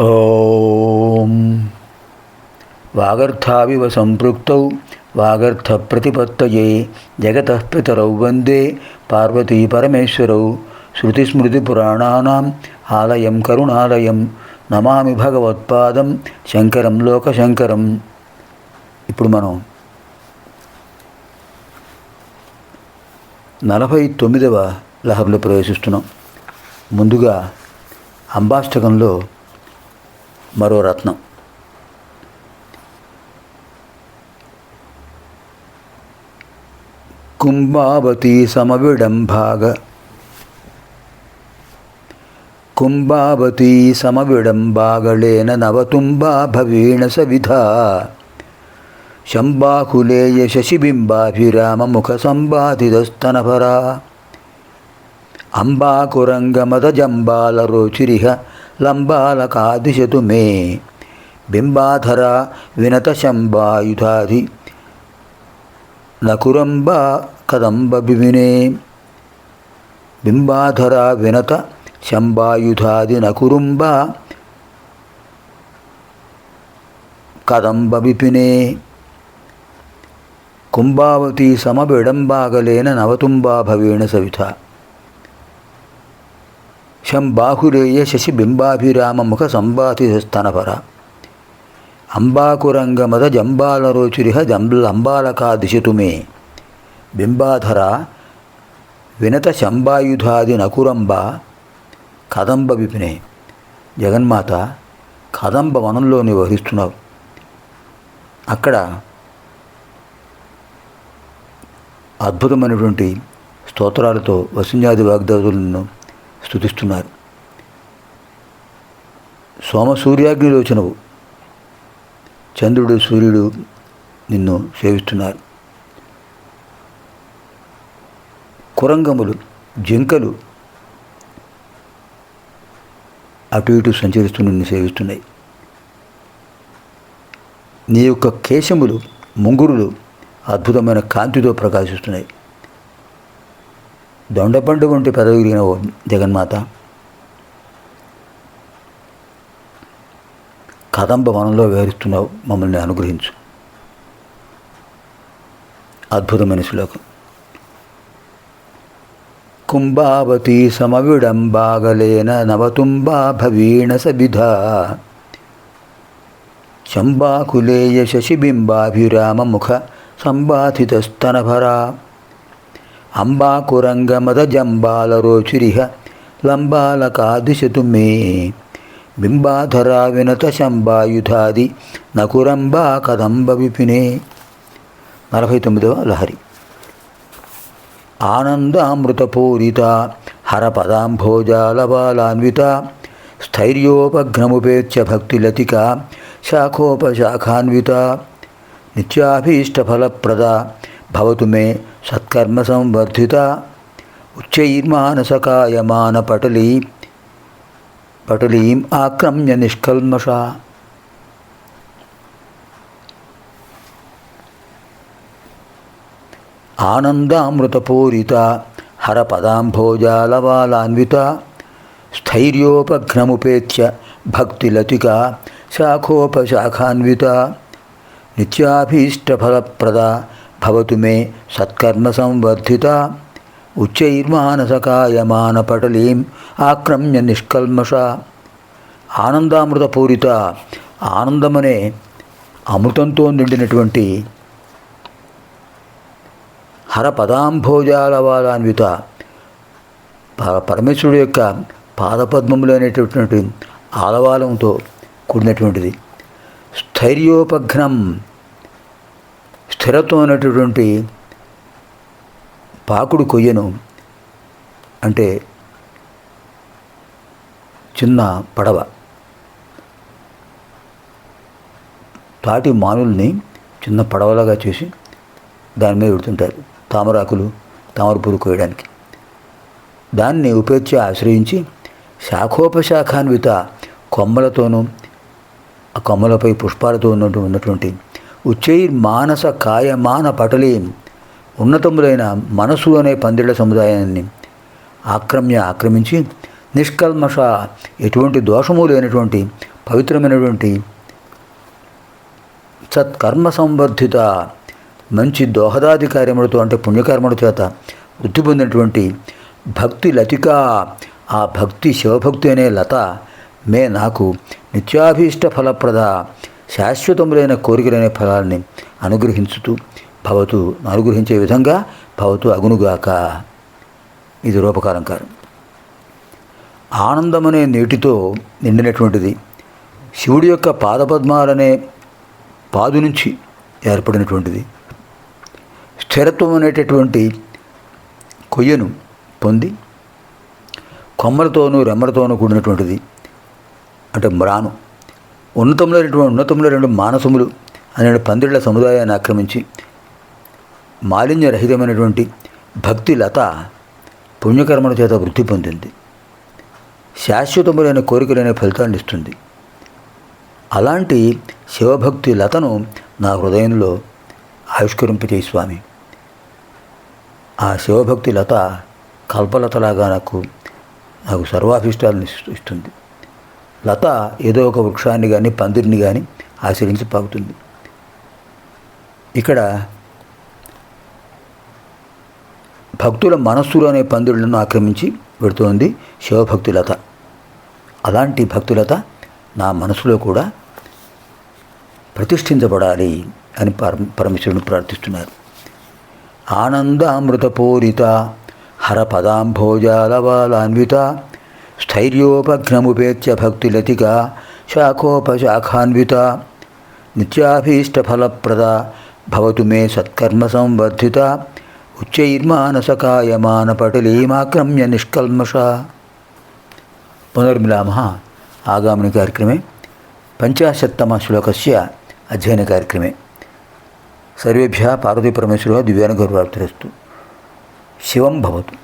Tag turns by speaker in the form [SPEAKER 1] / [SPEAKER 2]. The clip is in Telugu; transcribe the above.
[SPEAKER 1] ఓం. వాగర్థావివ సంపృక్తౌ వాగర్థప్రతిపత్తయే జగత పితరౌ వందే పార్వతీ పరమేశ్వరౌ శృతిస్మృతిపురాణానాం ఆలయం కరుణాలయం నమామి భగవత్పాదం శంకరం లోకశంకరం. ఇప్పుడు మనం నలభై తొమ్మిదవ లహర్లో ప్రవేశిస్తున్నాం. ముందుగా అంబాష్టకంలో మరో రత్నం కుంభావతి సమవిడంభాగ కుంభావతి సమవిడంబాగళేన నవతుంబా భవేణ సవిధా శంబాకులేయ శశిబింబాభిరామముఖ సంబాధితస్తనభరా అంబాకురంగమదజంబాలరోచిరిహ లంబాలకాదిశతు మే लम्बालकादिशतु मे बिम्बाधरा विनतशम्बायुधाधि नकुरम्बा कदम्बबिमिने बिम्बाधरा विनत शम्बायुधादि नकुरुम्बा ಕದಂಬಿಪಿನೇ ಕುಂಭಾವತಿ ಸಮಬಿಡಂಬಾಗಲೇನ ನವತುಂಬಾಭವೇಣ ಸವಿತಾ శంబాహురేయ శశిబింబాభిరామముఖ సంబాతిస్తనపర అంబాకురంగమద జంబాలరోచురిహ జంబలంబాలకా దిశతు మే బింబాధర వినత శంబాయుధాది నకురంబ కదంబ విపినే. జగన్మాత కదంబ వనంలో నివహిస్తున్నావు అక్కడ అద్భుతమైనటువంటి స్తోత్రాలతో వసుంజాది వాగ్దాదులను స్థుతిస్తున్నారు సోమ సూర్యాగ్నిలోచనవు. చంద్రుడు సూర్యుడు నిన్ను సేవిస్తున్నారు. కురంగములు జింకలు అటు ఇటు సంచరిస్తూ నిన్ను సేవిస్తున్నాయి. నీ యొక్క కేశములు ముంగురులు అద్భుతమైన కాంతితో ప్రకాశిస్తున్నాయి. దొండపండు వంటి పెదవిగిన ఓ జగన్మాత. కదంబ వనంలో విహరిస్తున్నావు మమ్మల్ని అనుగ్రహించు. అద్భుతమైన శ్లోకం కుంభావతి సమవిడంబాగలేన నవతుంబా భవీణ సవిధా శశిబింబాభిరామ ముఖ సంబాధితస్తనభరా అంబాకురంగమదజంబాలరోచిరిహ లంబాలకాదిశతు మే బింబాధరా వినత శంబాయుధాది నకురంబా కదంబ విపినే నలభై తొమ్మిదవ లహరి ఆనందామృతపూరిత హరపదాంభోజాలబాలాన్విత స్థైర్యోపఘ్నముపేత్య భక్తిలతిక శాఖోపశాఖాన్విత నిత్యాభీష్టఫలప్రద భవతు మే సత్కర్మ సంవర్ధిత ఉచ్చైర్మానసకాయమాన పటలీ పటలీం ఆక్రమ్య నిష్కల్మష ఆనందామృతపూరిత హరపదాంభోజాలవాలాన్విత స్థైర్యోపఘ్నముపేత్య భక్తిలతిక శాఖోపశాఖాన్విత నిత్యాభీష్టఫలప్రద భవతు మే సత్కర్మ సంవర్ధిత. ఉచ్చైర్మానసకాయమానపటలీం ఆక్రమ్య నిష్కల్మష. ఆనందామృతపూరిత ఆనందమనే అమృతంతో నిండినటువంటి హరపదాంభోజాలవాలాన్విత పరమేశ్వరుడు యొక్క పాదపద్మములు అనేటటువంటి ఆలవాలంతో కూడినటువంటిది. స్థైర్యోపఘ్నం స్థిరత్వం అనేటటువంటి పాకుడు కొయ్యను అంటే చిన్న పడవ. తాటి మానుల్ని చిన్న పడవలాగా చేసి దాని మీద పెడుతుంటారు తామరాకులు తామరపూలు కోయడానికి దాన్ని ఉపేక్ష ఆశ్రయించి శాఖోపశాఖాన్విత కొమ్మలతోనూ ఆ కొమ్మలపై పుష్పాలతో ఉన్నటువంటి ఉన్నటువంటి ఉచ్చైర్ మానస కాయమాన పటలి. ఉన్నతములైన మనసు అనే పందిళ్ళ సముదాయాన్ని ఆక్రమ్య ఆక్రమించి నిష్కల్మష ఎటువంటి దోషము లేనటువంటి పవిత్రమైనటువంటి సత్కర్మ సంవర్ధిత మంచి దోహదాది కార్యములతో అంటే పుణ్యకర్మల చేత వృద్ధి పొందినటువంటి భక్తి లతిక ఆ భక్తి శివభక్తి అనే లత మే నాకు నిత్యాభీష్ట ఫలప్రద శాశ్వతములైన కోరికలైన ఫలాల్ని అనుగ్రహించుతూ భవతు అనుగ్రహించే విధంగా భవతు అగునుగాక. ఇది రూపకాలంకారం. ఆనందమనే నీటితో నిండినటువంటిది. శివుడి యొక్క పాదపద్మాలనే పాదు నుంచి ఏర్పడినటువంటిది. స్థిరత్వం అనేటటువంటి కొయ్యను పొంది కొమ్మలతోనూ రెమ్మలతోనూ కూడినటువంటిది. అంటే మ్రాను. ఉన్నతంలో ఉన్నతంలో రెండు మానసములు అనే పందిళ్ళ సముదాయాన్ని ఆక్రమించి మాలిన్యరహితమైనటువంటి భక్తి లత పుణ్యకర్మల చేత వృద్ధి పొందింది. శాశ్వతములైన కోరికలైన ఫలితాన్ని ఇస్తుంది. అలాంటి శివభక్తి లతను నా హృదయంలో ఆవిష్కరింపచేయి స్వామి. ఆ శివభక్తి లత కల్పలతలాగా నాకు నాకు సర్వాభిష్టాలను ఇస్తుంది. లత ఏదో ఒక వృక్షాన్ని కానీ పందిరిని కానీ ఆశ్రయించి పాకుతుంది. ఇక్కడ భక్తుల మనస్సులు అనే పందిళ్ళను ఆక్రమించి పెడుతోంది శివభక్తి లత. అలాంటి భక్తులత నా మనసులో కూడా ప్రతిష్ఠించబడాలి అని పరమేశ్వరుని ప్రార్థిస్తున్నారు. ఆనందామృతపూరిత హరపదాంభోజాలవాలాన్విత స్థైర్యోపఘ్నముపేత్య భక్తిలతిక శాఖోపశాఖాన్విత నిత్యాభీష్టఫలప్రద భవతు మే సత్కర్మ సంవర్ధిత ఉచ్చైర్మానసకాయమానపటలీమాక్రమ్య నిష్కల్మష పునర్మిలామः आगामिनि कार्यक्रमे पञ्चाशत्तमश्लोकस्य अध्ययनकार्यक्रमे सर्वेभ्यः पार्वतीपरमेश्वरः दिव्यानुगौरवार्थरस्तु शिवं भवतु